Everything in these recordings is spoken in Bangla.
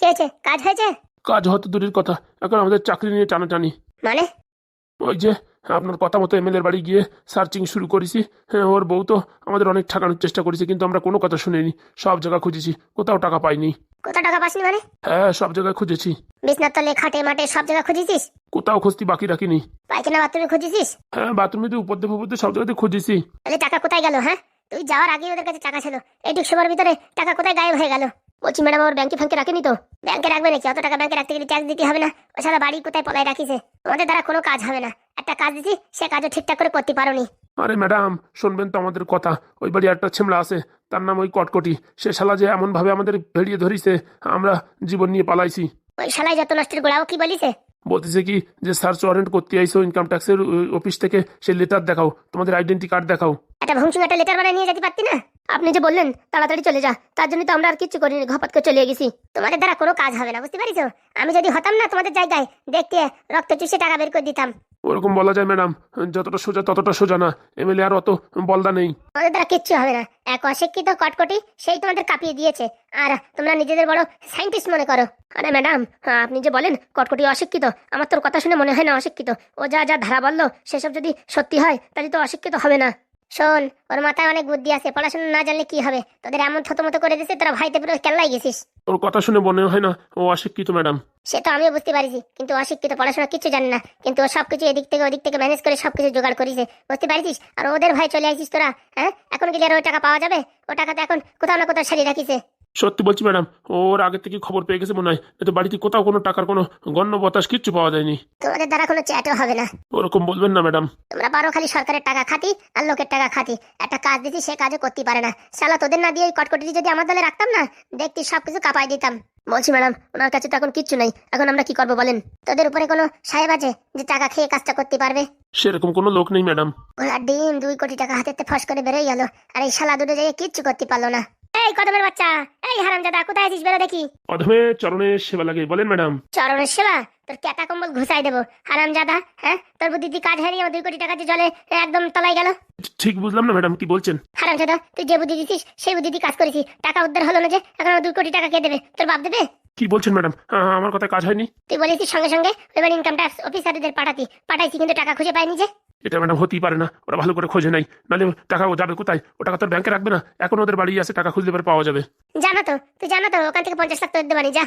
কি হয়েছে? কাজ হয়েছে? কাজ হয়তো দূরের কথা। এখন আমাদের চাকরি নিয়ে টানাটানি। মানে? ওই যে আপনার কথা মতো এমএলএর বাড়ি গিয়ে সার্চিং শুরু করেছি। হ্যাঁ ওর বউ তো আমাদের অনেক ঠকানোর চেষ্টা করেছে কিন্তু আমরা কোনো কথা শুনিনি। সব জায়গা খুঁজেছি কোথাও টাকা পাইনি। কত টাকা পাসনি মানে? হ্যাঁ সব জায়গায় খুঁজেছি। বিছনার তলে খাটে মাঠে সব জায়গা খুঁজেছিস? কোথাও খুঁজতে বাকি রাখিনি। পায়খানা বাথরুমে খুঁজেছিস? হ্যাঁ বাথরুমে তো উপর দিয়ে উপর দিয়ে সব জায়গাতে খুঁজেছি। তাহলে টাকা কোথায় গেল হ্যাঁ? তুই যাওয়ার আগে ওদের কাছে টাকা ছিল। এইটুক সময়ের ভিতরে টাকা কোথায় গায়েব হয়ে গেল? বলছি ম্যাডাম ওর ব্যাংকে ফ্যাংকে রাখেনি তো? ব্যাংকে রাখবে নাকি অত টাকা ব্যাংকে রাখতে গেলে ট্যাক্স দিতে হবে না। ও সারা বাড়ি কোথায় পলাই রাখিছে? তোমাদের দ্বারা কোনো কাজ হবে না। একটা কাজ দিছি সে কাজও ঠিকঠাক করে করতে পারোনি। আরে ম্যাডাম শুনবেন তো আমাদের কথা। ওই বাড়ি একটা ছেমলা আছে তার নাম ওই কটকটি। সে শালা যে এমন ভাবে আমাদের ভেড়িয়ে ধরিছে আমরা জীবন নিয়ে পালাইছি। ওই শালাই যত নষ্টের গোড়াও কি বলিছে? বলতেছে কি যে সার্চ ওয়ারেন্ট করতে আইসো ইনকাম ট্যাক্সের অফিস থেকে সেই লেটার দেখাও। তোমাদের আইডেন্টি কার্ড দেখাও। একটা ভংসুং একটা লেটার বানিয়ে নিয়ে যেতে পারতি না? আপনি যে বললেন তাড়াতাড়ি চলে যা তার জন্য তো আমরা আর কিচ্ছু করিনি ঘপাত করে চলে গেছি। তোমাদের দ্বারা কোনো কাজ হবে না বুঝতে পারিস আমি যদি হতাম না তোমাদের জায়গায় দেখতে রক্ত চুষে টাকা বের করে দিতাম। ওরকম বলা যায় ম্যাডাম। যতটা সোজা ততটা সোজা না। এমএলএ আর অত বলদা নেই। তোমাদের দ্বারা কিচ্ছু হবে না। এক অশিক্ষিত কটকটি সেই তোমাদের কাঁপিয়ে দিয়েছে। আর তোমরা নিজেদের বড় সাইন্টিস্ট মনে করো। আরে ম্যাডাম আপনি যে বলেন কটকটি অশিক্ষিত আমার তোর কথা শুনে মনে হয় না অশিক্ষিত। ও যা যা ধারা বলল সেসব যদি সত্যি হয় তাহলে তো অশিক্ষিত হবে না। শোন ওর মাথায় অনেক বুদ্ধি আছে পড়াশোনা না জানলে কি হবে? তোদের এমন থতমত করে দিছে তোরা ভাইতে পুরো কেল্লাই গেছিস। ওর কথা শুনে মনে হয় না ও অশিক্ষিত ম্যাডাম। সে তো আমিও বুঝতে পারিছি কিন্তু অশিক্ষিত পড়াশোনা কিছু জানে না কিন্তু ও সবকিছু এদিক থেকে ওদিক থেকে ম্যানেজ করে সবকিছু জোগাড় করেছে বুঝতে পারিস আর ওদের ভাই চলে আসিস তোরা হ্যাঁ? এখন কি আর ওই টাকা পাওয়া যাবে? ও টাকা তো এখন কোথাও না কোথাও সারিয়ে রাখিছে। সত্যি বলছি ম্যাডাম ওর আগে থেকে খবর পেয়ে গেছে মনে হয়। তো বাড়িতে কোথাও কোনো টাকার কোনো গণ্য বাতাস কিচ্ছু পাওয়া যায়নি। তোমাদের দ্বারা কোনো চ্যাটও হবে না। ওরকম বলবেন না ম্যাডাম। তোমরা পারো খালি সরকারের টাকা খাতি আর লোকের টাকা খাতি একটা কাজ দিছি সে কাজও করতে পারে না। শালা তোদের না দিয়ে ওই কটকটি যদি আমার দলে রাখতাম না দেখতে সবকিছু কাপাই দিতাম। বলছি ম্যাডাম ওনার কাছে তো এখন কিচ্ছু নাই। এখন আমরা কি করব বলেন? তোদের উপরে কোনো সাহেব আছে যে টাকা খেয়ে কাজটা করতে পারবে? সেরকম কোনো লোক নেই ম্যাডাম। ঘোড়ার ডিম দুই কোটি টাকা হাতেতে ফস করে বেরোই গেল আর এই শালা দুটো জায়গায় কিচ্ছু করতে পারল না। এই কদমের বাচ্চা? এই হারামজাদা কোথায় আছিস? বেরো দেখি। অধমে চরণে সেবা লাগে বলেন ম্যাডাম। চরণের সেবা? তোর ক্যাটা কম্বল ঘুষাই দেবো। হারামজাদা হ্যাঁ? তোর বুদ্ধি দিয়ে কাজ আমার দুই কোটি টাকা যে জলে একদম তলায় গেল। ঠিক বুঝলাম না ম্যাডাম কি বলছেন? হারামজাদা তুই যে বুদ্ধি দিছিস সেই বুদ্ধি দিয়ে কাজ করেছিস টাকা উদ্ধার হলো না যে এখন আমার দুই কোটি টাকা কে দেবে? তোর বাপ দেবে? কি বলছেন ম্যাডাম? আমার কথা কাজ হয়নি? তুই বলেছিস সঙ্গে সঙ্গে এবার ইনকাম ট্যাক্স অফিসারদের পাঠাতি। পাঠাইছি কিন্তু টাকা খুঁজে পাইনি যে। এটা ম্যাডাম হতেই পারে না ওরা ভালো করে খোঁজে নাই নাহলে টাকা ও যাবে কোথায়? ও টাকা তোর ব্যাংকে রাখবে না এখন ওদের বাড়ি আছে টাকা খুঁজলে পরে পাওয়া যাবে। জানো তো তুই জানো তো ওখান থেকে পঞ্চাশ লাখ তোর দেবানি যা।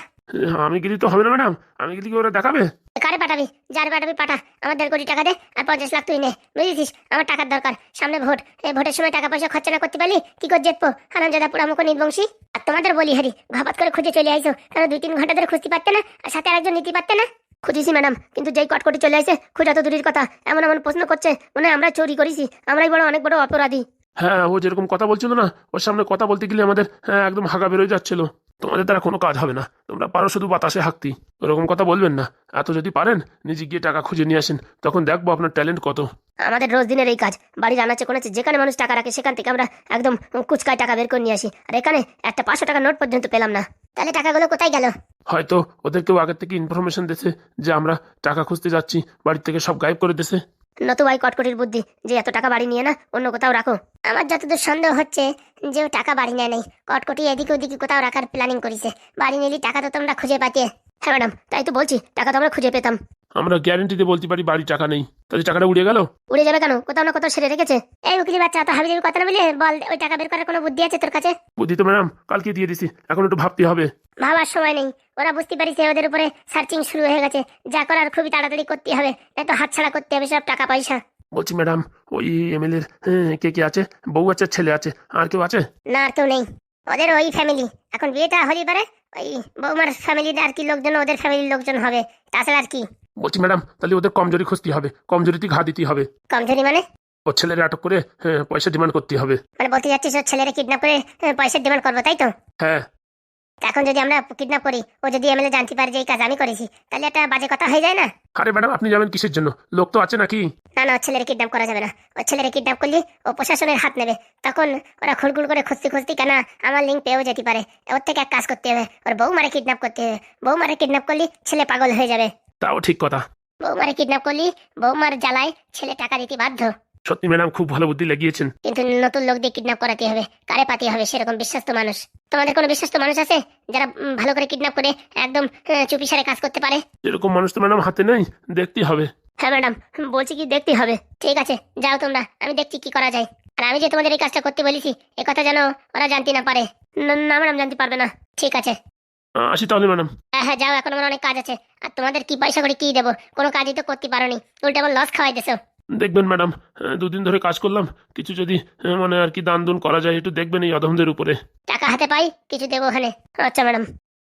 আমি গেলি তো হবে না ম্যাডাম আমি গেলি কি ওরা দেখাবে? কারে পাঠাবি? যার পাঠাবি পাঠা। আমার দেড় কোটি টাকা দে আর পঞ্চাশ লাখ তুই নে। বুঝেছিস? আমার টাকার দরকার। সামনে ভোট। এই ভোটের সময় টাকা পয়সা খরচা না করতে পারলি কি করে জেতবো? হারাম জাদা পুরা মুখ নির্বংশী। আর তোমাদের বলি হারি ঘাপাত করে খুঁজে চলে আইসো। কারণ দুই তিন ঘণ্টা ধরে খুঁজতে পারতে না আর সাথে আরেকজন নিতে পারতে না। খুঁজেছি ম্যাডাম। কিন্তু যেই কটকটি চলে আসে খোঁজা তো দূরের কথা। এমন এমন প্রশ্ন করছে মানে আমরা চুরি করেছি। আমরাই বড় অনেক বড় অপরাধী। হ্যাঁ ও যেরকম কথা বলছিল না ওর সামনে কথা বলতে গেলে আমাদের হ্যাঁ, একদম হাগা বেরোয় যাচ্ছিল। তোমাদের দ্বারা কোনো কাজ হবে না। তোমরা পারো শুধু বাতাসে হাঁকতি। ওরকম কথা বলবেন না। এত যদি পারেন নিজে গিয়ে টাকা খুঁজে নিয়ে আসেন তখন দেখব আপনার ট্যালেন্ট কত। আমাদের রোজ দিনের এই কাজ। বাড়ির আনাচে কোনাচে যেখানে মানুষ টাকা রাখে সেখান থেকে আমরা একদম কুচকায় টাকা বের করে নিয়ে আসি। আর এখানে একটা পাঁচশো টাকা নোট পর্যন্ত পেলাম না। তাহলে টাকাগুলো কোথায় গেল? হয়তো ওদেরকেও আগের থেকে ইনফরমেশন দিয়েছে যে আমরা টাকা খুঁজতে যাচ্ছি বাড়ির থেকে সব গায়েব করে দিয়েছে। নতুবাই কটকটির বুদ্ধি যে এত টাকা বাড়ি নিয়ে না অন্য কোথাও রাখো। আমার যতদূর সন্দেহ হচ্ছে যে ও টাকা বাড়ি নেয় নাই। কটকটি এদিকে ওদিকে কোথাও রাখার প্ল্যানিং করেছে। বাড়ি নিলি টাকা তো তোমরা খুঁজে পাতে হ্যাঁ ম্যাডাম তাই তো বলছি টাকা তো আমরা খুঁজে পেতাম। আমরা গ্যারেন্টি দিয়ে বলতে পারি বাড়ি টাকা নেই। তাহলে টাকাটা উড়ে গেল? উড়ে যাবে কেন? কোথাও না কোথাও সেরে রেখেছে। এই উকিলি বাচ্চা তো হাবি কথা না বলে বল ওই টাকা বের করার কোনো বুদ্ধি আছে তোর কাছে? বুদ্ধি তো ম্যাডাম কালকে দিয়ে দিছি এখন একটু ভাবতে হবে। ভাবার সময় নেই। ওরা বুঝতে পারিছে ওদের উপরে সার্চিং শুরু হয়ে গেছে। যা করার খুবই তাড়াতাড়ি করতে হবে নয়তো হাতছাড়া করতে হবে সব টাকা পয়সা। বলছি ম্যাডাম ওই এমএলএর কে কে আছে? বউ আছে ছেলে আছে আর কেউ আছে? না আর কেউ নেই। ওদের ওই ফ্যামিলি এখন বিয়েটা হলি পারে ওই বৌমার ফ্যামিলির আর কি লোকজন ওদের ফ্যামিলির লোকজন হবে। তাছাড়া আর কি? বলছি ম্যাডাম তাহলে ওদের কমজোরি খুঁজতে হবে। কমজোরিতে ঘা দিতে হবে। কমজোরি মানে? ও ছেলেরা আটক করে পয়সা ডিমান্ড করতে হবে। মানে বলতে যাচ্ছিস ওর ছেলেরা কিডন্যাপ করে আহ, পয়সার ডিমান্ড করব তাই তো? হ্যাঁ। এখন যদি আমরা কিডন্যাপ করি ও যদি এমএলএ জানতে পারে যে এই কাজ আমি করেছি তাহলে একটা বাজে কথা হয়ে যায় না? আরে ম্যাডাম আপনি যাবেন কিসের জন্য? লোক তো আছে নাকি? না না ওর ছেলেরা কিডন্যাপ করা যাবে না। ওর ছেলেরা কিডন্যাপ করলে ও প্রশাসনের হাত নেবে। তখন ওরা খুলগুল করে খুঁজতে খুঁজতে কেন আমার লিঙ্ক পেয়েও যেতে পারে। ওর থেকে এক কাজ করতে হবে ওর বউ মারে কিডন্যাপ করতে হবে। বউ মারে কিডন্যাপ করলে ছেলে পাগল হয়ে যাবে। তাও ঠিক কথা। বৌমারে কিডন্যাপ করলি বৌমার জ্বালায় ছেলে টাকা দিতে বাধ্য। সত্যি ম্যাডাম খুব ভালো বুদ্ধি লাগিয়েছেন। কিন্তু নতুন লোক দিয়ে কিডন্যাপ করাতে হবে কারে পাতি হবে সেরকম বিশ্বস্ত মানুষ? তোমাদের কোনো বিশ্বস্ত মানুষ আছে যারা উম, ভালো করে কিডন্যাপ করে একদম আহ, চুপিসারে কাজ করতে পারে? এরকম মানুষ তো ম্যাডাম হাতে নেই দেখতেই হবে। হ্যাঁ ম্যাডাম বলছি কি দেখতে হবে। ঠিক আছে যাও তোমরা আমি দেখছি কি করা যায়। আর আমি যে তোমাদের এই কাজটা করতে বলেছি এ কথা যেন ওরা জানতে না পারে। না না, ম্যাডাম জানতে পারবে না। ঠিক আছে। আসি তাহলে ম্যাডাম। হ্যাঁ হ্যাঁ যাও এখন আমার অনেক কাজ আছে। আর তোমাদের কি পয়সা করে কি দেবো? কোনো কাজই তো করতে পারোনি। উল্টে আমার লস খাওয়াই দেছো দেখবেন ম্যাডাম দুদিন ধরে কাজ করলাম। কিছু যদি মানে আর কি দান দুন করা যায় একটু দেখবেন এই অধমদের উপরে। টাকা হাতে পাই কিছু দেবো ওখানে। আচ্ছা ম্যাডাম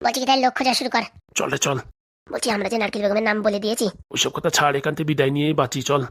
বলছি কি তাই লোক খোঁজা শুরু কর। চল চল। বলছি আমরা যে নারকেল বেগমের নাম বলে দিয়েছি। ওইসব কথা ছাড় এখান থেকে বিদায় নিয়েই বাঁচি চল।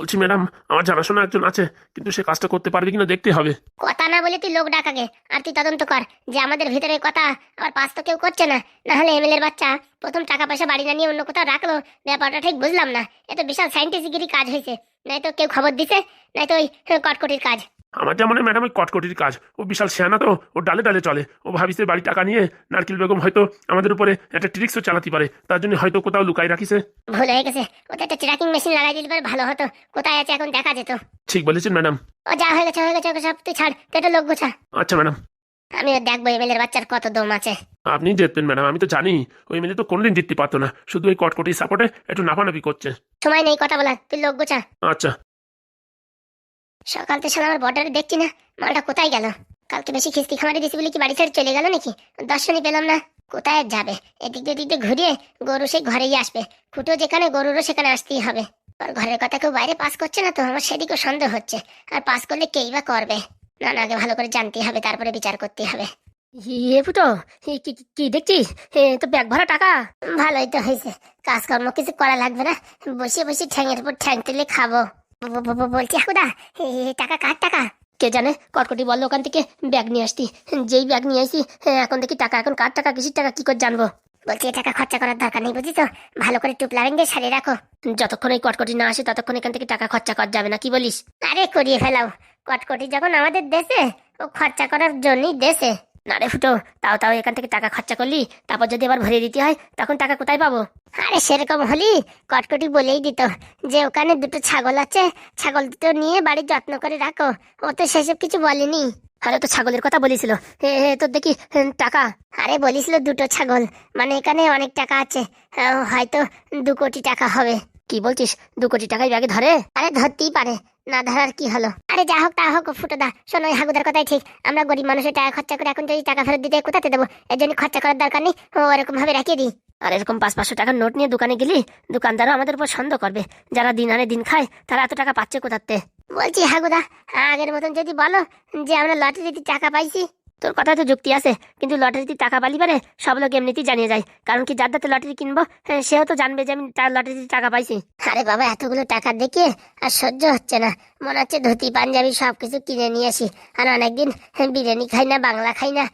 বলছি, ম্যাডাম, আমার জানাশোনা একজন আছে, কিন্তু সে কাজটা করতে পারবে কিনা দেখতে হবে। কথা না বলে তুই লোক ডাকাগে, আর তুই তদন্ত কর যে আমাদের ভিতরে কথা, আবার পাস তো কেউ করছে না। না হলে এমএলএর বাচ্চা প্রথম টাকা পয়সা বাড়ি না নিয়ে অন্য কোথাও রাখল, ব্যাপারটা ঠিক বুঝলাম না। এত বিশাল সাইন্টিফিকেরই কাজ হয়েছে। নয়তো কেউ খবর দিছে, নয়তো ওই কটকটির কাজ। আমার যেমন ম্যাডাম ওই কটকটির কাজ। ও বিশাল শেয়ানা তো ও ডালে ডালে চলে। ও ভাবিছে বাড়ি টাকা নিয়ে নারকেল বেগম হয়তো আমাদের উপরে একটা ট্রিক্সও চালাতে পারে। তার জন্য হয়তো কোথাও লুকাই রাখিছে। ভুল হয়ে গেছে। ওটা একটা ট্র্যাকিং মেশিন লাগাই দিলে পরে ভালো হতো। কোথায় আছে এখন দেখা যেত। ঠিক বলেছেন ম্যাডাম। ও যা হয়ে গেছে হয়ে গেছে ওকে সব তুই ছাড়। তুই একটা লোক গোছা। আচ্ছা ম্যাডাম। আমিও দেখব এমএলএর বাচ্চার কত দম আছে। আপনি জিতবেন ম্যাডাম আমি তো জানি। ওই মেয়ে তো কোনোদিন জিততে পারতো না। শুধু ওই কটকটির সাপোর্টে একটু নাফানাফি করছে। সময় নেই কথা বলার। তুই লোক গোছা। আচ্ছা। সকাল থেকে সারা আমার বর্ডারে দেখছি না। মালটা কোথায় গেল? কালকে বেশি খিস্তি খামারে দিছি বলে কি বাড়ি ছেড়ে চলে গেল নাকি? দর্শনই পেলাম না। কোথায় যাবে? এদিক দিয়ে দিয়ে ঘুরিয়ে গরু সেই ঘরেই আসবে। ফুটো যেখানে গরুরও সেখানে আসতেই হবে। আর ঘরের কথা কেউ বাইরে পাস করছে না তো? আমার সেদিকেও সন্দেহ হচ্ছে। আর পাস করলে কেই বা করবে? না না আগে ভালো করে জানতে হবে তারপরে বিচার করতে হবে। ইয়ে ফুটো কি দেখছিস? তো ব্যাগ ভরা টাকা? ভালোই তো হয়েছে। কাজকর্ম কিছু করা লাগবে না। বসে বসে ঠ্যাঙের উপর ঠ্যাং তুলে খাব। বলছি হাকুদা টাকা কার টাকা? কে জানে কটকটি বলল ওখান থেকে ব্যাগ নিয়ে আসতি। যেই ব্যাগ নিয়ে আসি হ্যাঁ, এখন দেখি টাকা এখন কার টাকা কিসির টাকা কি করে জানব? বলছি এ টাকা খরচা করার দরকার নেই বুঝি তো? ভালো করে টুপলা ভেঙে সারিয়ে রাখো। যতক্ষণ এই কটকটি না আসে ততক্ষণ এখান থেকে টাকা খরচা করা যাবে না কি বলিস? আরে করিয়ে ফেলাও। কটকটি যখন আমাদের দেশে ও খরচা করার জন্যই দেশে। না রে ফুটো তাও তাও এখান থেকে টাকা খরচা করলি তারপর যদি আবার ভরিয়ে দিতে হয় তখন টাকা কোথায় পাবো? আরে সেরকম হলি কটকটি বলেই দিত যে ওখানে দুটো ছাগল আছে ছাগল দুটো নিয়ে বাড়ির যত্ন করে রাখো ও তো সেসব কিছু বলেনি। আরে তো ছাগলের কথা বলেছিল। তোর দেখি টাকা? আরে বলিছিল দুটো ছাগল মানে এখানে অনেক টাকা আছে হয়তো দু কোটি টাকা হবে। কি বলছিস? দু কোটি টাকাই ব্যাগে ধরে? আরে ধরতেই পারে। না ধরার কি হলো? আরে যা হোক তা হোক, ফুটো দা, শোনো, ওই হাগুদার কথাই ঠিক। আমরা গরিব মানুষের টাকা খরচা করে এখন যদি টাকা ফেরত দিতে কোথাতে দেবো? এর জন্য খরচা করার দরকার নেই। ও এরকম ভাবে রাখিয়ে দিই। আর এরকম পাঁচ পাঁচশো টাকার নোট নিয়ে দোকানে গেলি, দোকানদারও আমাদের উপর সন্দেহ করবে। যারা দিন আনে দিন খায়, তারা এত টাকা পাচ্ছে কোথাতে বলছি হাগুদা, আগের মতন যদি বলো যে আমরা লটারিতে টাকা পাইছি তোর কথা তো যুক্তি আছে কিন্তু লটারিতে টাকা পালি পারে সব লোক এমনিতেই জানিয়ে যায়। কারণ কি যার দাতে লটারি কিনবো হ্যাঁ, সেও তো জানবে যে আমি তার লটারিতে টাকা পাইছি। আরে বাবা এতগুলো টাকা দেখে আর সহ্য হচ্ছে না। মনে হচ্ছে ধুতি পাঞ্জাবি সবকিছু কিনে নিয়ে আসি। আর অনেকদিন বিরিয়ানি খাই না বাংলা খাই না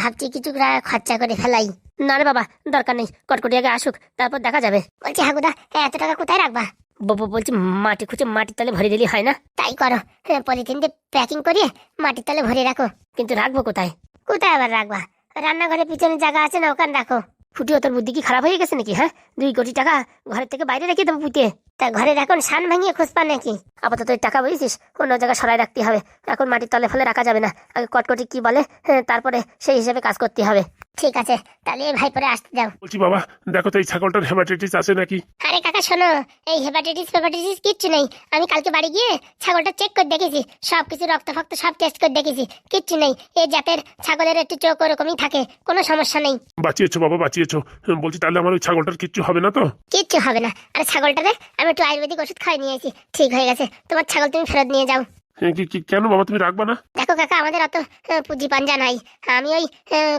ভাবছি কিছু খরচা করে ফেলাই। না রে বাবা দরকার নেই কটকটি আগে আসুক তারপর দেখা যাবে। বলছি হাগুদা এত টাকা কোথায় রাখবা? বলছি মাটি খুঁজে মাটির তলে ভরে দিলি হয় না? তাই করো। পলিথিন দিয়ে প্যাকিং করিয়ে মাটির তলে ভরে রাখো। কিন্তু রাখব কোথায়? কোথায় আবার রাখবা? রান্নাঘরের পিছনে জায়গা আছে না ওখানে রাখো। ফুটিও তোর বুদ্ধি কি খারাপ হয়ে গেছে নাকি হ্যাঁ? দুই কোটি টাকা ঘরের থেকে বাইরে রেখে দেবো পুঁতে। তা ঘরের এখন সান ভাঙিয়ে খুঁজবা নাকি? আপাতত টাকা বুঝেছিস অন্য জায়গায় সরাই রাখতে হবে। এখন মাটির তলে ফলে রাখা যাবে না। আগে কটকটি কি বলে হ্যাঁ, তারপরে সেই হিসেবে কাজ করতে হবে। ঠিক আছে তাহলে ভাই পরে আসতে যাও বলছি বাবা দেখো তো এই ছাগলটার হেমাটাইটিস আছে নাকি? আরে কাকা শোনো এই হেপাটাইটিস হেপাটাইটিস কিচ্ছু নেই। আমি কালকে বাড়ি গিয়ে ছাগলটা চেক করে দেখেছি সব কিছু রক্ত ফক্ত সব টেস্ট করে দেখেছি কিচ্ছু নেই। এই জাতের ছাগলের একটু চোখ ওরকমই থাকে কোনো সমস্যা নেই। বাঁচিয়েছো বাবা বাঁচিয়েছো। বলছি তাহলে আমার ওই ছাগলটার কিচ্ছু হবে না তো? কিচ্ছু হবে না। আর ছাগলটারে আমি একটু আয়ুর্বেদিক ওষুধ খাই নিয়েছি ঠিক হয়ে গেছে। তোমার ছাগল তুমি ফেরত নিয়ে যাও। হ্যাঁ, কেন বাবা তুমি রাখবা না? দেখো কাকা আমাদের অত পুঁজি পাঞ্জা নাই। আমি ওই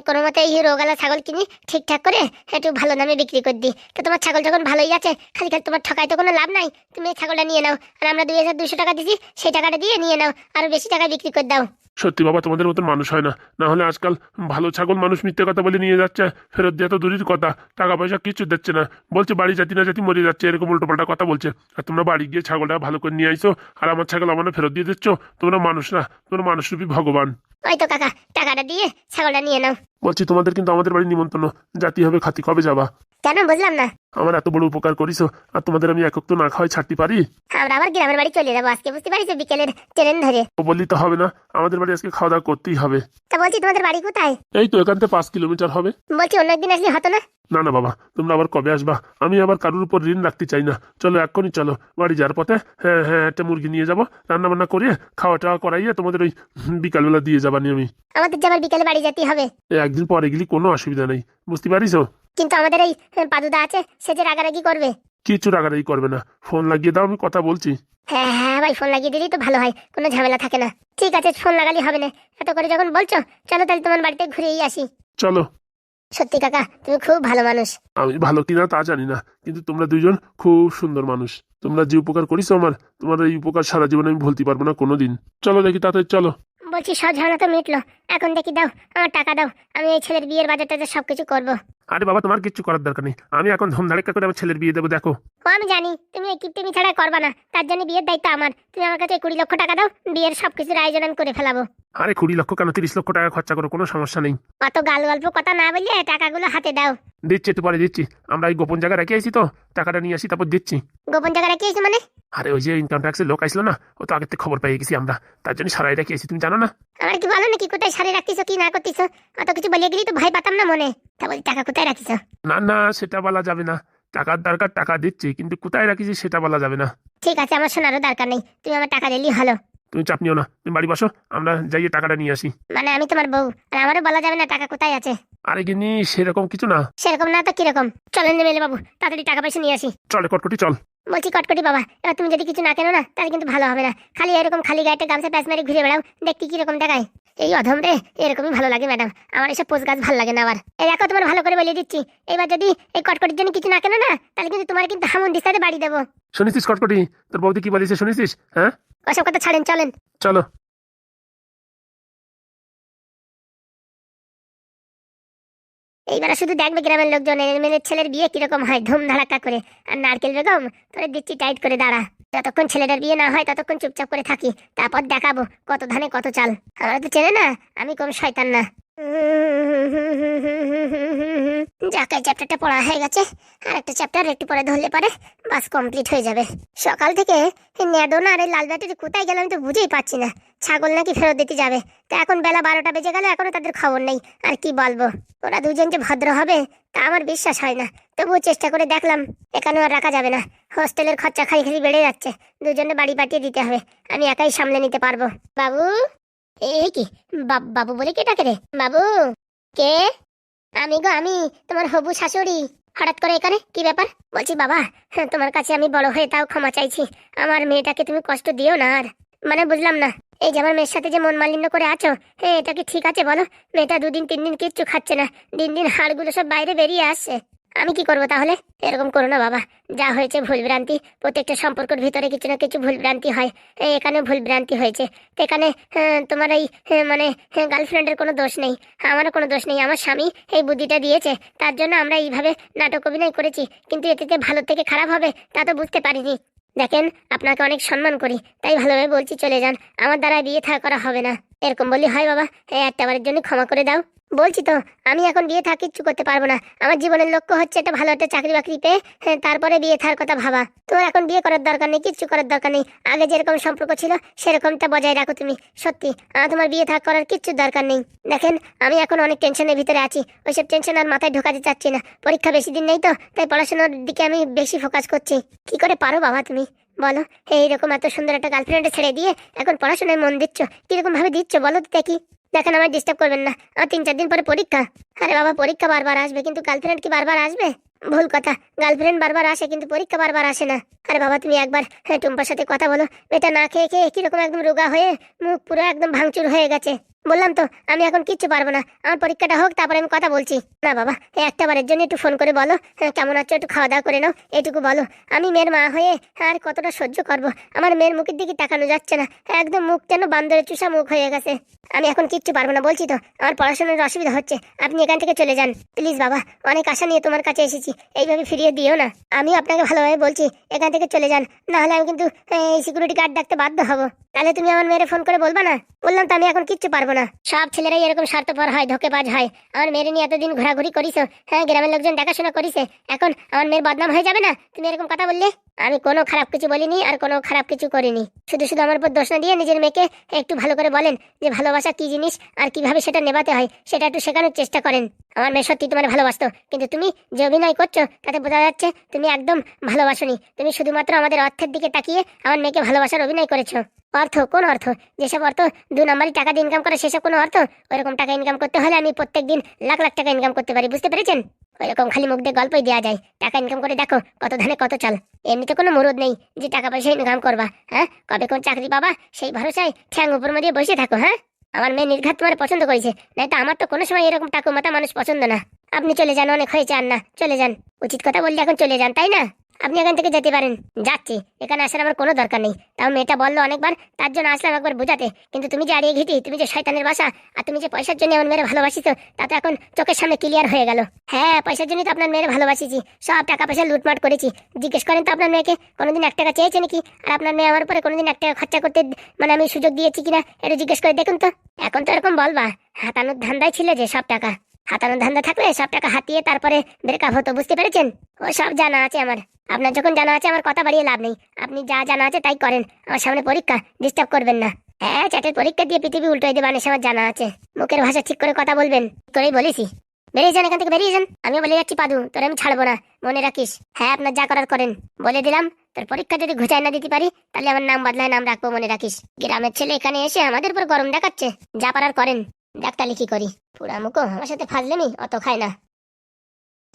কোনো মতে এই রোগালা ছাগল কিনি ঠিকঠাক করে একটু ভালো দামে বিক্রি করে দিই। তো তোমার ছাগল যখন ভালোই আছে খালি খালি তোমার ঠকায় তো কোনো লাভ নাই। তুমি এই ছাগলটা নিয়ে নাও। আর আমরা দুই হাজার দুশো টাকা দিছি সেই টাকাটা দিয়ে নিয়ে নাও। আর বেশি টাকা বিক্রি করে দাও। সত্যি বাবা তোমাদের মতন মানুষ হয় না। না হলে আজকাল ভালো ছাগল মানুষ মিথ্যে কথা বলে নিয়ে যাচ্ছে ফেরত দেওয়া তো দূরের কথা টাকা পয়সা কিছু দিচ্ছে না। বলছে বাড়ি জাতি না জাতি মরে যাচ্ছে এরকম উল্টোপাল্টা কথা বলছে। আর তোমরা বাড়ি গিয়ে ছাগলটা ভালো করে নিয়ে আইছো আর আমার ছাগল আমার ফেরত দিয়ে দিচ্ছ। তোমরা মানুষ না তোমরা মানুষরূপী ভগবান। ওই তো কাকা টাকাটা দিয়ে ছাগলটা নিয়ে নাও। বলছি তোমাদের কিন্তু আমাদের বাড়ি নিমন্ত্রণ জাতি হবে খাতি কবে যাবা? কেন বুঝলাম না? আমার এত বড় উপকার করিছো আর তোমাদের আমি একক তো না খাওয়াই ছাড়তে পারি? আমরা আবার গ্রামের বাড়ি চলে যাব আজকে বুঝতে পারিস বিকেলের ট্রেন ধরে? ও বললি তো হবে না আমাদের বাড়ি আজকে খাওয়া দাওয়া করতেই হবে। তা বলছি তোমাদের বাড়ি কোথায়? এই তো এখান থেকে পাঁচ কিলোমিটার হবে। বলছি অন্য একদিন আসলে হতো না? না না বাবা তোমরা আবার কবে আসবা? আমি আবার কারোর উপর ঋণ রাখতে চাই না। চলো এক্ষুনি চলো বাড়ি যাওয়ার পথে হ্যাঁ হ্যাঁ একটা মুরগি নিয়ে যাব রান্না বান্না করিয়ে খাওয়া টাওয়া করাইয়ে তোমাদের ওই বিকালবেলা দিয়ে যাবা নিয়ে আমি। আমাদের যে আবার বিকেলে বাড়ি যেতে হবে। একদিন পরে গেলে কোনো অসুবিধা নেই বুঝতে পারিস কিন্তু আমাদের এই পাদুদা আছে সে যে রাগারাগি করবে। কিছু রাগারাগি করবে না। ফোন লাগিয়ে দাও আমি কথা বলছি। হ্যাঁ হ্যাঁ ভাই ফোন লাগিয়ে দিলেই তো ভালো হয় কোনো ঝামেলা থাকে না। ঠিক আছে ফোন লাগালে হবে না। এত করে যখন বলছো চলো তাহলে তোমার বাড়িতে ঘুরেই আসি। চলো। সত্যি কাকা তুমি খুব ভালো মানুষ। আমি ভালো কিনা তা জানি না কিন্তু তোমরা দুজন খুব সুন্দর মানুষ। তোমরা যে উপকার করিস আমার তোমার এই উপকার সারা জীবন আমি ভুলতে পারব না কোনোদিন। চলো দেখি তাড়াতাড়ি চলো। বলছি সব ঝামেলা তো মিটলো। এখন দেখি দাও আমার টাকা দাও আমি এই ছেলের বিয়ের বাজার টাজার সবকিছু করব। আরে বাবা তোমার কিচ্ছু করার দরকার নেই। আমি এখন ধুমধাড়াক্কা করে আমার ছেলের বিয়ে দেবো দেখো। ও আমি জানি তুমি এই কিপ্টেমি ছাড়া করবা না। তার জন্য বিয়ের দায়িত্ব আমার। তুমি আমার কাছে কুড়ি লক্ষ টাকা দাও বিয়ের সবকিছুর আয়োজন আমি করে ফেলাবো। আরে কুড়ি লক্ষ কেন? তিরিশ লক্ষ টাকা খরচা করো কোনো সমস্যা নেই। অত গাল গল্প কথা না বললে টাকাগুলো হাতে দাও। দিচ্ছি একটু পরে দিচ্ছি। আমরা এই গোপন জায়গায় রেখে আসি তো টাকাটা নিয়ে আসি তারপর দিচ্ছি। গোপন জায়গা রেখেছি মানে? আরে ওই যে ইনকাম ট্যাক্সের লোক আসলো না ও তো আগের থেকে খবর পেয়ে গেছি আমরা। তার জন্য সারাই রেখে আসি তুমি জানো না? আমার কি বলো নাকি কোথায় সারে রাখতিস কি না করতিস অত কিছু বলিয়ে গেলি তো ভাই পাতাম না মনে। তা বলি টাকা কোথায় রাখিস না না সেটা বলা যাবে না। টাকার দরকার টাকা দিচ্ছি কিন্তু কোথায় রাখিছি সেটা বলা যাবে না। ঠিক আছে আমার শোনারও দরকার নেই। তুমি আমার টাকা দিলেই ভালো তুমি চাপ নিও না তুমি বাড়ি বসো আমরা যাইয়ে টাকাটা নিয়ে আসি। মানে আমি তোমার বউ আর আমারও বলা যাবে না টাকা কোথায় আছে। আরে গিনি সেরকম কিছু না। সেরকম না তো কীরকম? চলেন নেমেলে বাবু তাড়াতাড়ি টাকা পয়সা নিয়ে আসি। চলে কটকটি চল। বলছি কটকটি বাবা এবার তুমি যদি কিছু না কেনো না তাহলে কিন্তু ভালো হবে না। খালি এরকম খালি গায়ে গামছা প্যাঁচ মেরে ঘুরে বেড়াও দেখতে কীরকম দেখায়। এই অধম রে এরকমই ভালো লাগে ম্যাডাম। আমার এসব পোষ গাছ ভালো লাগে না আবার। এই দেখো তোমার ভালো করে বলে দিচ্ছি। এবার যদি এই কটকটির জন্য কিছু না কেন না তাহলে কিন্তু তোমার কিন্তু হামন দিস্তাতে বাড়ি দেবো। শুনেছিস কটকটি? তোর বৌদি কি বলিস শুনেছিস? হ্যাঁ? ওসব কথা ছাড়েন চলেন। চলো। এইবার শুধু দেখবে গ্রামের লোকজন মেয়ের ছেলের বিয়ে কীরকম হয় ধুম ধাড়াক্কা করে। আর নারকেল বেগম তোরে দিচ্ছি টাইট করে দাঁড়া। যতক্ষণ ছেলেটার বিয়ে না হয় ততক্ষণ চুপচাপ করে থাকি। তারপর দেখাবো কত ধানে কত চাল। আমার তো চেনে না, আমি কম শয়তান না। যাকে চ্যাপ্টারটা পড়া হয়ে গেছে। আর একটা চ্যাপ্টার একটু পরে ধরলে পারে, বাস কমপ্লিট হয়ে যাবে। সকাল থেকে নেডোনা আর এই লাল ব্যাটারি কোথায় গেল আমি তো বুঝেই পাচ্ছি না। ছাগল নাকি ফেরত দিতে যাবে? তা এখন বেলা বারোটা বেজে গেল, এখনও তাদের খবর নেই। আর কি বলব? ওরা দুজন যে ভদ্র হবে, তা আমার বিশ্বাস হয় না। তবুও চেষ্টা করে দেখলাম, এখানেও আর রাখা যাবে না। হোস্টেলের খরচা খাই খালি বেড়ে যাচ্ছে দুজনে বাড়ি পাঠিয়ে দিতে হবে। আমি একাই সামলে নিতে পারব। বাবু? এই কি? বাবু বলে কে ডাকে রে? বাবু! কে? আমি গো আমি তোমার হবু শাশুড়ি। হঠাৎ করে এখানে? কি ব্যাপার? বলছি বাবা হ্যাঁ, তোমার কাছে আমি বড় হয়ে তাও ক্ষমা চাইছি। আমার মেয়েটাকে তুমি কষ্ট দিও না আর। মানে বুঝলাম না এই যে আমার মেয়ের সাথে যে মন মালিন্য করে আছো হ্যাঁ এটা কি ঠিক আছে বলো? মেয়েটা দুদিন তিন দিন কিচ্ছু খাচ্ছে না। দিন দিন হাড়গুলো সব বাইরে বেরিয়ে আসছে। আমি কি করব তাহলে? এরকম করো না বাবা। যা হয়েছে ভুল ভ্রান্তি, প্রত্যেকটা সম্পর্কের ভিতরে কিছু না কিছু ভুল ভ্রান্তি হয়। এখানে ভুল ভ্রান্তি হয়েছে। এখানে তোমার এই মানে গার্লফ্রেন্ডের কোনো দোষ নেই। আমারও কোনো দোষ নেই। আমার স্বামী এই বুদ্ধিটা দিয়েছে। তার জন্য আমরা এইভাবে নাটক অভিনয় করেছি। কিন্তু এতে ভালো থেকে খারাপ হবে, তা তো বুঝতে পারিনি। দেখেন, আপনাকে অনেক সম্মান করি। তাই ভালোভাবে বলছি, চলে যান। আমার দ্বারা বিয়ে থা, করা হবে না। এরকম বললি হয় বাবা এই একটা বারের জন্য ক্ষমা করে দাও। বলছি তো আমি এখন বিয়ে থা কিচ্ছু করতে পারব না। আমার জীবনের লক্ষ্য হচ্ছে একটা ভালো একটা চাকরি বাকরি পেয়ে হ্যাঁ, তারপরে বিয়ে থার কথা ভাবা। তোর এখন বিয়ে করার দরকার নেই কিচ্ছু করার দরকার নেই। আগে যেরকম সম্পর্ক ছিল সেরকমটা বজায় রাখো তুমি। সত্যি আমার তোমার বিয়ে থাক করার কিচ্ছু দরকার নেই। দেখেন আমি এখন অনেক টেনশনের ভিতরে আছি। ওইসব টেনশন আর মাথায় ঢোকাতে চাচ্ছি না। পরীক্ষা বেশি দিন নেই তো তাই পড়াশোনার দিকে আমি বেশি ফোকাস করছি। কি করে পারো বাবা তুমি? বলো এইরকম এত সুন্দর একটা গার্লফ্রেন্ডে ছেড়ে দিয়ে এখন পড়াশোনায় মন দিচ্ছ? কীরকম ভাবে দিচ্ছ বলো তো দেখি। দেখেন আমার ডিস্টার্ব করবেন না। আমার তিন চার দিন পরে পরীক্ষা। আরে বাবা পরীক্ষা বারবার আসবে কিন্তু গার্লফ্রেন্ড কি বারবার আসবে? ভুল কথা গার্লফ্রেন্ড বারবার আসে কিন্তু পরীক্ষা বারবার আসে না। আরে বাবা তুমি একবার হ্যাঁ, টুম্পার সাথে কথা বলো। এটা না খেয়ে খেয়ে কীরকম একদম রোগা হয়ে মুখ পুরো একদম ভাঙচুর হয়ে গেছে। বললাম তো আমি এখন কিচ্ছু পারব না। আমার পরীক্ষাটা হোক তারপরে আমি কথা বলছি। না বাবা একটা বারের জন্য একটু ফোন করে বলো। হ্যাঁ, কেমন আছো? একটু খাওয়া দাওয়া করে নাও এটুকু বলো। আমি মেয়ের মা হয়ে আর কতটা সহ্য করব? আমার মেয়ের মুখের দিকে তাকানো যাচ্ছে না। একদম মুখ যেন বান্দরে চুষা মুখ হয়ে গেছে। আমি এখন কিচ্ছু পারব না বলছি তো। আমার পড়াশোনার অসুবিধা হচ্ছে। আপনি এখান থেকে চলে যান। প্লিজ বাবা অনেক আশা নিয়ে তোমার কাছে এসেছি। এইভাবে ফিরিয়ে দিও না। আমি আপনাকে ভালোভাবে বলছি এখান থেকে চলে যান। না হলে আমি কিন্তু এই সিকিউরিটি গার্ড ডাকতে বাধ্য হব। তাহলে তুমি আমার মেয়েরে ফোন করে বলবা না? বললাম তো আমি এখন কিচ্ছু পারব না। সব ছেলেরাই এরকম স্বার্থপর হয়, ধোকেবাজ হয়। আমার মেয়ের নিয়ে এতদিন ঘোরাঘুরি করিস হ্যাঁ গ্রামের লোকজন দেখাশোনা করিস এখন আমার মেয়ের বদনাম হয়ে যাবে না? তুমি এরকম কথা বললে? আমি কোনো খারাপ কিছু বলিনি আর কোনো খারাপ কিছু করিনি। শুধু শুধু আমার উপর দোষ না দিয়ে নিজের মেয়েকে একটু ভালো করে বলেন যে ভালোবাসা কি জিনিস আর কীভাবে সেটা নেভাতে হয়, সেটা একটু শেখানোর চেষ্টা করেন। আমার মেয়ে সত্যি তোমার ভালোবাসতো, কিন্তু তুমি যে অভিনয় করছ, তাতে বোঝা যাচ্ছে তুমি একদম ভালোবাসনি। তুমি শুধুমাত্র আমাদের অর্থের দিকে তাকিয়ে আমার মেয়েকে ভালোবাসার অভিনয় করেছ। অর্থ? কোন অর্থ? যেসব অর্থ দু নম্বরই টাকা দিয়ে ইনকাম করে, সেসব কোনো অর্থ? ওইরকম টাকা ইনকাম করতে হলে আমি প্রত্যেক দিন লাখ লাখ টাকা ইনকাম করতে পারি, বুঝতে পেরেছেন? ওইরকম খালি মুখ দিয়ে গল্পই দেওয়া যায়। টাকা ইনকাম করে দেখো কত ধানে কত চাল। এমনিতে কোনো মুরদ নেই যে টাকা পয়সা ইনকাম করবা হ্যাঁ? কবে কোন চাকরি পাবা সেই ভরসায় ঠ্যাং উপর মধ্যে বসে থাকো হ্যাঁ? আমার মেয়ে নির্ঘাত তোমার পছন্দ করেছে নাই তো আমার তো কোনো সময় এরকম টাকু মাথা মানুষ পছন্দ না। আপনি চলে যান, অনেক হয়েছে আর না চলে যান। উচিত কথা বললে এখন চলে যান, তাই না? আপনি এখান থেকে যেতে পারেন। যাচ্ছি। এখানে আসার আমার কোনো দরকার নেই। তাও মেয়েটা বলল অনেকবার, তার জন্য আসলাম একবার বোঝাতে। কিন্তু তুমি যে আড়িয়ে ঘিটি, তুমি যে শয়তানের বাসা, আর তুমি যে পয়সার জন্য আমার মেয়ের ভালোবাসিস তা, তো এখন চোখের সামনে ক্লিয়ার হয়ে গেল। হ্যাঁ পয়সার জন্যই তো আপনার মেয়ের ভালোবাসিছি। সব টাকা পয়সা লুটমাট করেছি। জিজ্ঞেস করেন তো আপনার মেয়েকে, কোনোদিন এক টাকা চেয়েছে নাকি? আর আপনার মেয়ে আমার উপরে কোনোদিন এক টাকা খরচা করতে মানে আমি সুযোগ দিয়েছি কিনা এটা জিজ্ঞেস করে দেখুন তো। এখন তো এরকম বলবা, হাতানোর ধান্দায় ছিল যে সব টাকা। হাতানোর ধান্দা থাকলে সব টাকা হাতিয়ে তারপরে ব্রেকআপ হতো, বুঝতে পেরেছেন? ও সব জানা আছে আমার। আপনার যখন জানা আছে, আমার কথা বাড়িয়ে লাভ নেই। আপনি যা জানা আছে তাই করেন। আমার সামনে পরীক্ষা ডিস্টার্ব করবেন না। হ্যাঁ চ্যাটের পরীক্ষা দিয়ে পৃথিবী উল্টোই দেবে মানুষ আমার জানা আছে। মুখের ভাষা ঠিক করে কথা বলবেন। করেই বলেছি। বেরিয়ে যান, এখান থেকে বেরিয়ে যান। আমিও বলে যাচ্ছি, পাদু, তোর আমি ছাড়বো না। মনে রাখিস। হ্যাঁ আপনার যা করার করেন। বলে দিলাম, তোর পরীক্ষা যদি ঘুচায় না দিতে পারি, তাহলে আমার নাম বদলায়, নাম রাখব মনে রাখিস। গ্রামের ছেলে এখানে এসে আমাদের উপর গরম দেখাচ্ছে। যা পারার করেন। তাহলে কি করি। পুরা মুখো, আমার সাথে ফাজলেমি, অত খায় না।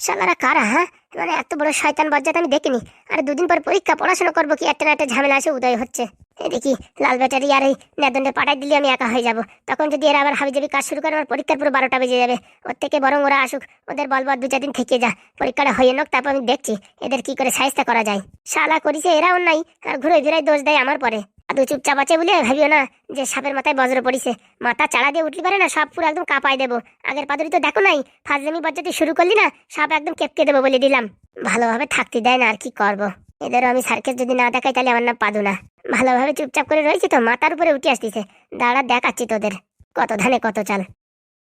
শালারা কারা হ্যাঁ? মানে এত বড় শয়তান বজ্জাত আমি দেখিনি। আর দুদিন পর পরীক্ষা, পড়াশোনা করব কি, একটা একটা ঝামেলা আসে উদয় হচ্ছে। দেখি, লাল ব্যাটারি আর এই নেদন্ডে পাঠাই দিলে, আমি একা হয়ে যাব। তখন যদি এরা আবার হাবি যাবি কাজ শুরু করে, আমার পরীক্ষার পুরো বারোটা বেজে যাবে। ওর থেকে বরং ওরা আসুক, ওদের বলব দু চার দিন থেকে যা। পরীক্ষাটা হয়ে নোক, তারপর আমি দেখছি, এদের কি করে সাহিস্তা করা যায়। শালা করিছে, এরাও নাই, আর ঘুরে ফিরাই দোষ দেয় আমার পরে। আদু চুপচাপ আছে বলে ভাবিও না যে সাপের মাথায় বজ্র পড়িছে। মাথা চাড়া দিয়ে উঠলি পারে না, সাপ পুরো একদম কাঁপাই দেবো। আগের পাদুরি তো দেখো নাই, ফাজলামি বজ্জাতি শুরু করলি না, সাপ একদম কেঁপকে দেবো বলে দিলাম। ভালোভাবে থাকতে দেয় না আর কি করব। এদেরও আমি সার্কেস যদি না দেখাই তাহলে আমার নাম পাদু না ভালোভাবে চুপচাপ করে রয়েছি তো, মাথার উপরে উঠে আসতেছে। দাঁড়া দেখাচ্ছি তোদের। কত ধানে কত চাল।